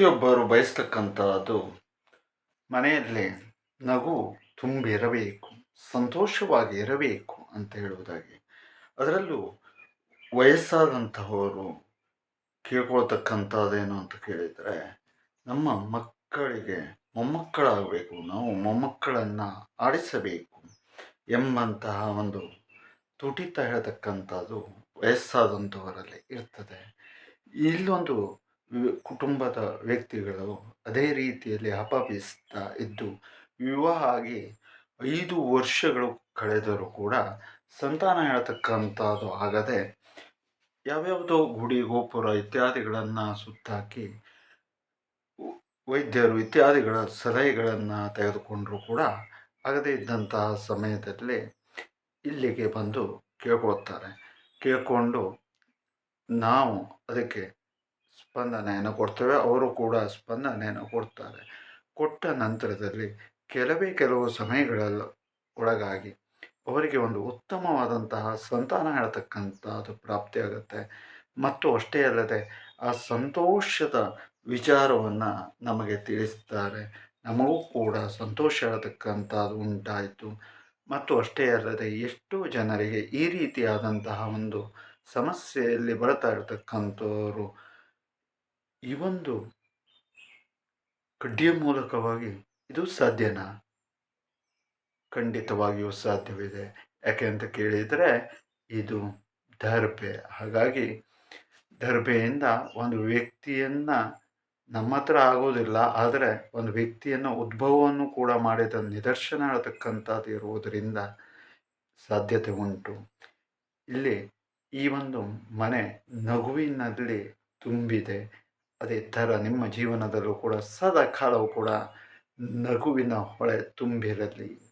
ಪ್ರತಿಯೊಬ್ಬರು ಬಯಸ್ತಕ್ಕಂಥದ್ದು ಮನೆಯಲ್ಲಿ ನಗು ತುಂಬಿರಬೇಕು, ಸಂತೋಷವಾಗಿ ಇರಬೇಕು ಅಂತ ಹೇಳುವುದಾಗಿ. ಅದರಲ್ಲೂ ವಯಸ್ಸಾದಂತಹವರು ಕೇಳ್ಕೊಳ್ತಕ್ಕಂಥದ್ದೇನು ಅಂತ ಕೇಳಿದರೆ, ನಮ್ಮ ಮಕ್ಕಳಿಗೆ ಮೊಮ್ಮಕ್ಕಳಾಗಬೇಕು, ನಾವು ಮೊಮ್ಮಕ್ಕಳನ್ನು ಆಡಿಸಬೇಕು ಎಂಬಂತಹ ಒಂದು ತುಟಿತ ಹೇಳ್ತಕ್ಕಂಥದ್ದು ವಯಸ್ಸಾದಂಥವರಲ್ಲಿ ಇರ್ತದೆ. ಇಲ್ಲೊಂದು ಕುಟುಂಬದ ವ್ಯಕ್ತಿಗಳು ಅದೇ ರೀತಿಯಲ್ಲಿ ಹಪಾಪಿಸ್ತಾ ಇದ್ದು, ವಿವಾಹ ಆಗಿ ಐದು ವರ್ಷಗಳು ಕಳೆದರೂ ಕೂಡ ಸಂತಾನ ಹೇಳ್ತಕ್ಕಂಥದ್ದು ಆಗದೆ, ಯಾವ್ಯಾವುದೋ ಗುಡಿ, ಗೋಪುರ ಇತ್ಯಾದಿಗಳನ್ನು ಸುತ್ತಾಕಿ, ವೈದ್ಯರು ಇತ್ಯಾದಿಗಳ ಸಲಹೆಗಳನ್ನು ತೆಗೆದುಕೊಂಡರೂ ಕೂಡ ಆಗದೇ ಇದ್ದಂತಹ ಸಮಯದಲ್ಲಿ ಇಲ್ಲಿಗೆ ಬಂದು ಕೇಳ್ಕೊಳ್ತಾರೆ. ಕೇಳಿಕೊಂಡು ನಾವು ಅದಕ್ಕೆ ಸ್ಪಂದನೆಯನ್ನು ಕೊಡ್ತೇವೆ, ಅವರು ಕೂಡ ಸ್ಪಂದನೆಯನ್ನು ಕೊಡ್ತಾರೆ. ಕೊಟ್ಟ ನಂತರದಲ್ಲಿ ಕೆಲವೇ ಕೆಲವು ಸಮಯಗಳಲ್ಲಿ ಒಳಗಾಗಿ ಅವರಿಗೆ ಒಂದು ಉತ್ತಮವಾದಂತಹ ಸಂತಾನ ಹೇಳ್ತಕ್ಕಂಥದ್ದು ಪ್ರಾಪ್ತಿಯಾಗುತ್ತೆ. ಮತ್ತು ಅಷ್ಟೇ ಅಲ್ಲದೆ ಆ ಸಂತೋಷದ ವಿಚಾರವನ್ನು ನಮಗೆ ತಿಳಿಸ್ತಾರೆ. ನಮಗೂ ಕೂಡ ಸಂತೋಷ ಹೇಳ್ತಕ್ಕಂಥದ್ದು ಉಂಟಾಯಿತು. ಮತ್ತು ಅಷ್ಟೇ ಅಲ್ಲದೆ ಎಷ್ಟೋ ಜನರಿಗೆ ಈ ರೀತಿಯಾದಂತಹ ಒಂದು ಸಮಸ್ಯೆಯಲ್ಲಿ ಬರ್ತಾ ಇರತಕ್ಕಂಥವರು ಈ ಒಂದು ಕಡ್ಡಿಯ ಮೂಲಕವಾಗಿ ಇದು ಸಾಧ್ಯನಾ? ಖಂಡಿತವಾಗಿಯೂ ಸಾಧ್ಯವಿದೆ. ಯಾಕೆ ಅಂತ ಕೇಳಿದರೆ, ಇದು ದರ್ಬೆ ಹಾಗಾಗಿ ದರ್ಬೆಯಿಂದ ಒಂದು ವ್ಯಕ್ತಿಯನ್ನು ನಮ್ಮ ಹತ್ರ ಆಗೋದಿಲ್ಲ, ಆದರೆ ಒಂದು ವ್ಯಕ್ತಿಯನ್ನು ಉದ್ಭವವನ್ನು ಕೂಡ ಮಾಡಿದ ನಿದರ್ಶನ ಹೇಳ್ತಕ್ಕಂಥದ್ದು ಇರುವುದರಿಂದ ಸಾಧ್ಯತೆ ಉಂಟು. ಇಲ್ಲಿ ಈ ಒಂದು ಮನೆ ನಗುವಿನಲ್ಲಿ ತುಂಬಿದೆ. ಅದೇ ಥರ ನಿಮ್ಮ ಜೀವನದಲ್ಲೂ ಕೂಡ ಸದಾ ಕಾಲವೂ ಕೂಡ ನಗುವಿನ ಹೊಳೆ ತುಂಬಿರಲಿ.